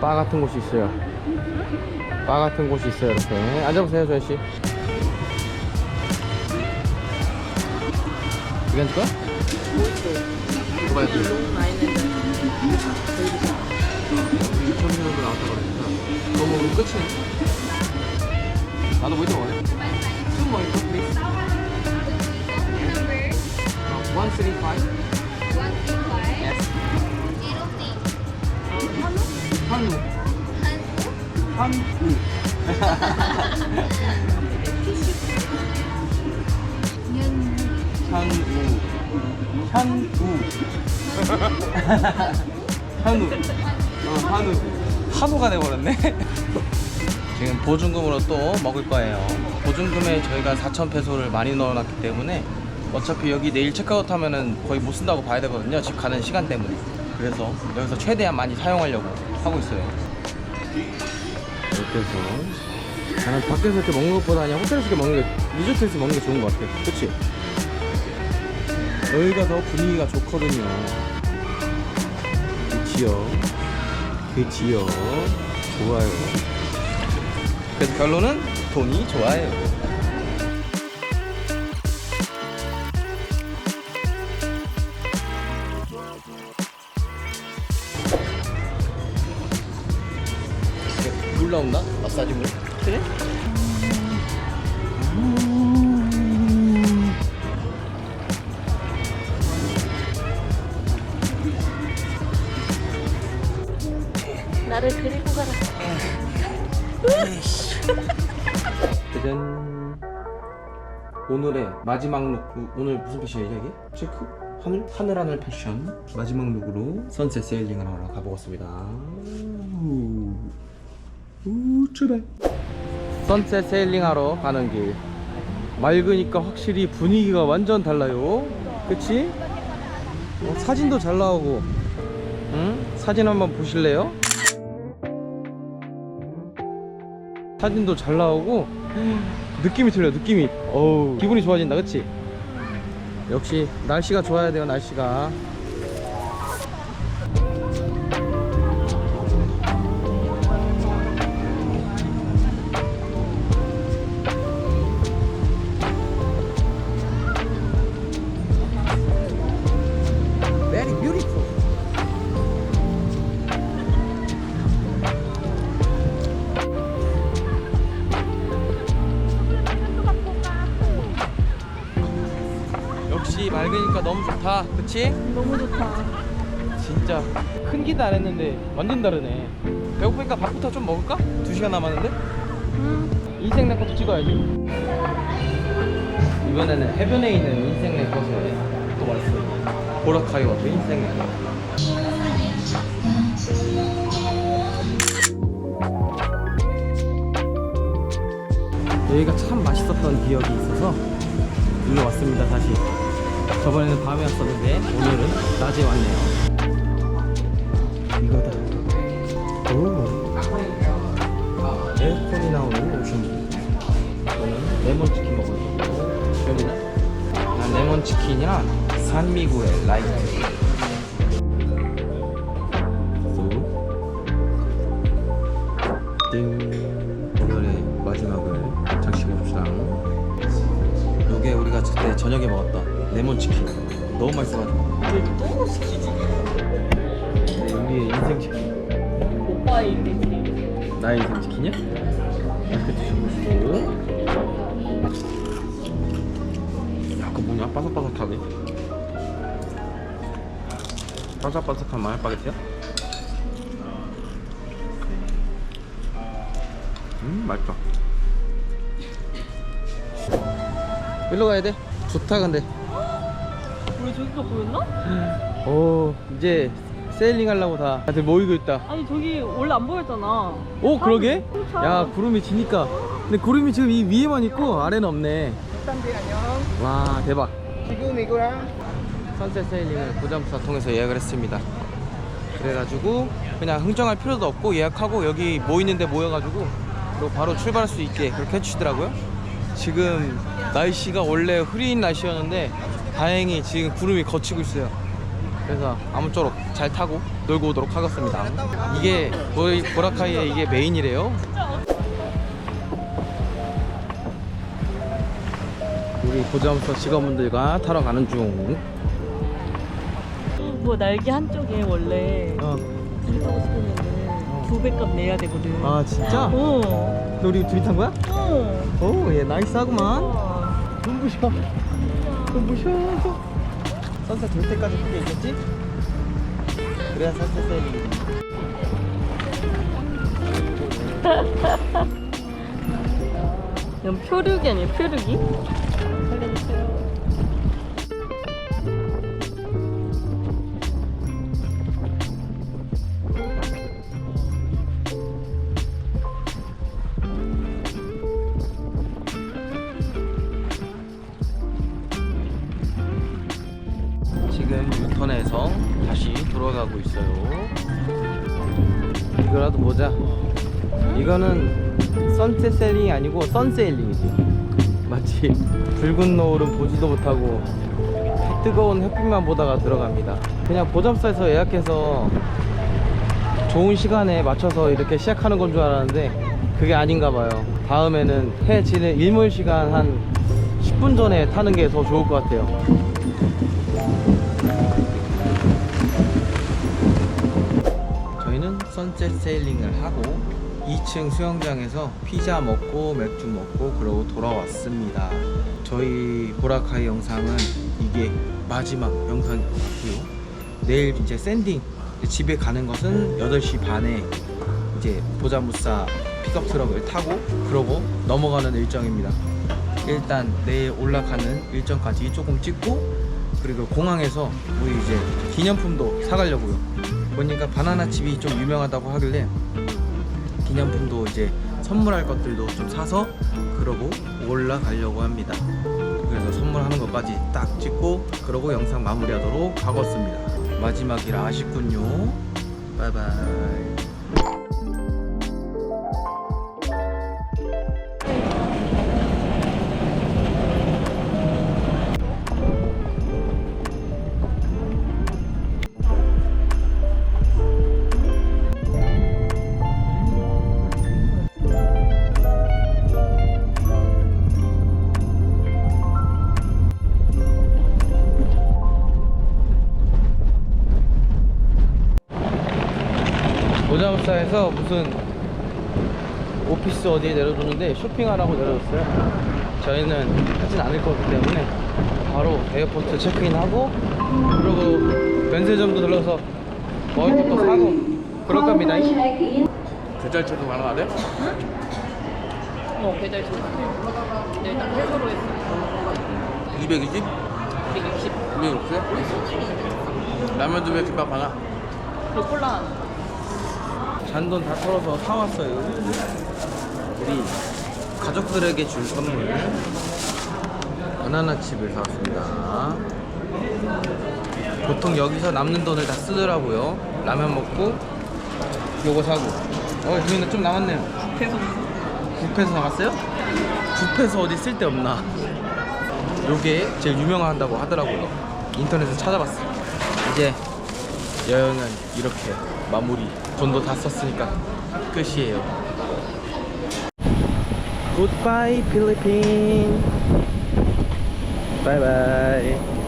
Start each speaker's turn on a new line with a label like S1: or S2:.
S1: 바 같은 곳이 있어요. 바 같은 곳이 있어요. 이렇게 앉아보세요, 조현 씨. 이거 앉을 거야? 누가 앉을 거야? 유튜브로 나왔다 그거 먹으면 끝이네. 나도 뭐 있는 거네? 좀? 어, 135? 한우. 한우. 한우. 어, 한우. 한우가 돼버렸네. 지금 보증금으로 또 먹을 거예요. 보증금에 저희가 4,000페소를 많이 넣어놨기 때문에 어차피 여기 내일 체크아웃 하면은 거의 못 쓴다고 봐야 되거든요. 집 가는 시간 때문에. 그래서 여기서 최대한 많이 사용하려고 하고 있어요. 이렇게 해서 나는 밖에서 이렇게 먹는 것보다 그냥 호텔에서 이렇게 먹는 게 리조트에서 먹는 게 좋은 것 같아. 그치? 여기가 더 분위기가 좋거든요. 그치요. 그치요. 좋아요. 그래서 결론은 돈이 좋아요. 물 나온다? 마사지 물? 그래?
S2: 나를 그리고 가라.
S1: 짜잔. 오늘의 마지막 룩. 오늘 무슨 패션이냐 이게? 체크? 하늘? 하늘 하늘 패션. 마지막 룩으로 선셋 세일링을 하러 가보겠습니다. 우, 우 출발. 선셋 세일링 하러 가는 길. 맑으니까 확실히 분위기가 완전 달라요. 그치? 어, 사진도 잘 나오고. 응? 사진 한번 보실래요? 사진도 잘 나오고 느낌이 틀려 느낌이 어우 기분이 좋아진다 그치? 역시 날씨가 좋아야 돼요 날씨가 역시 맑으니까 너무 좋다 그치?
S2: 너무 좋다.
S1: 진짜 큰 기대 안 했는데 완전 다르네 배고프니까 밥부터 좀 먹을까? 두 시간 남았는데?
S2: 음.
S1: 인생 내 것도 찍어야지 이번에는 해변에 있는 인생 내 것을 또 왔어요 보라카이와 또 인생 내 것. 여기가 참 맛있었던 기억이 있어서 일로 왔습니다 다시 저번에는 밤에 왔었는데 오늘은 낮에 왔네요. 이거다. 오. 에어컨이 나오는 오션. 저는 레몬 치킨 먹을 거고 별이는 난 레몬 치킨이랑 산미구의 라이트. 띵. 오늘의 마지막을 장식해봅시다. 요게 우리가 그때 저녁에 먹었던 레몬치킨 너무 맛있어가지고
S2: 또 시키지.
S1: 네, 우리의 인생 치킨
S2: 오빠의 인생.
S1: 나의 인생 치킨이야? 맛있게 드셔보시고 야 그거 뭐냐 바삭바삭하네 바삭바삭한 마늘 바게트야? 음 맛있다 일로 가야 돼? 좋다 근데
S2: 우리 저기가 보였나?
S1: 오 이제 세일링 하려고 다 다들 모이고 있다
S2: 아니 저기 원래 안 보였잖아.
S1: 오 그러게?
S2: 진짜.
S1: 야 구름이 지니까 근데 구름이 지금 이 위에만 있고 아래는 없네
S3: 딴데 안녕.
S1: 와 대박
S3: 지금 이거랑
S1: 선셋 세일링을 고장부사 통해서 예약을 했습니다 그래가지고 그냥 흥정할 필요도 없고 예약하고 여기 모이는데 모여가지고 바로 출발할 수 있게 그렇게 해주시더라고요 지금 날씨가 원래 흐린 날씨였는데 다행히 지금 구름이 걷히고 있어요 그래서 아무쪼록 잘 타고 놀고 오도록 하겠습니다. 이게 보라카이의 이게 메인이래요. 우리 보자부터 직원분들과 타러 가는 중.
S2: 뭐 날개 한쪽에 원래
S1: 어.
S2: 둘이 타고 싶으면은 두 배값 내야 되거든.
S1: 아 진짜?
S2: 어.
S1: 너 우리 둘이 탄 거야?
S2: 어.
S1: 오, 얘 나이스하구만.
S2: 와.
S1: 눈부셔. 눈부셔. 선셋 될 때까지 그게 있겠지? 그래야 선셋 세일이.
S2: 이건 표류기 아니에요? 표류기?
S1: 다시 돌아가고 있어요. 이거라도 보자. 이거는 선셋 세일링이 아니고 선세일링이지. 마치 붉은 노을은 보지도 못하고 뜨거운 햇빛만 보다가 들어갑니다. 그냥 보점사에서 예약해서 좋은 시간에 맞춰서 이렇게 시작하는 건 줄 알았는데 그게 아닌가 봐요. 다음에는 해 지는 일몰 시간 한 10분 전에 타는 게 더 좋을 것 같아요. 셋 세일링을 하고 2층 수영장에서 피자 먹고 맥주 먹고 그러고 돌아왔습니다. 저희 보라카이 영상은 이게 마지막 영상인 것 같고요. 내일 이제 샌딩 집에 가는 것은 8시 반에 이제 보자무사 픽업 트럭을 타고 그러고 넘어가는 일정입니다. 일단 내일 올라가는 일정까지 조금 찍고 그리고 공항에서 우리 이제 기념품도 사가려고요. 보니까 바나나 칩이 좀 유명하다고 하길래 기념품도 이제 선물할 것들도 좀 사서 그러고 올라가려고 합니다. 그래서 선물하는 것까지 딱 찍고 그러고 영상 마무리하도록 하겠습니다. 마지막이라 아쉽군요. 바이바이. 모자무사에서 무슨 오피스 어디에 내려줬는데 쇼핑하라고 내려줬어요. 저희는 하진 않을 거기 때문에 바로 에어포트 체크인하고 그리고 면세점도 들러서 먹을 것도 사고 그럴 겁니다. 계절차도 가능하대?
S2: 어, 배달 좀. 네, 일단 회수로 했어.
S1: 220?
S2: 160.
S1: 260? 라면 두 개, 김밥 하나.
S2: 그리고 콜라 하나.
S1: 잔돈 다 털어서 사왔어요. 우리 가족들에게 줄 선물 바나나 칩을 사왔습니다. 보통 여기서 남는 돈을 다 쓰더라고요. 라면 먹고 요거 사고. 어, 지금 좀 남았네요.
S2: 계속.
S1: 9패서 남았어요? 9패서 어디 쓸데 없나? 요게 제일 유명하다고 하더라고요. 인터넷에서 찾아봤어요. 이제 여행은 이렇게 마무리. 돈도 다 썼으니까 끝이에요. 굿바이 필리핀. 바이바이.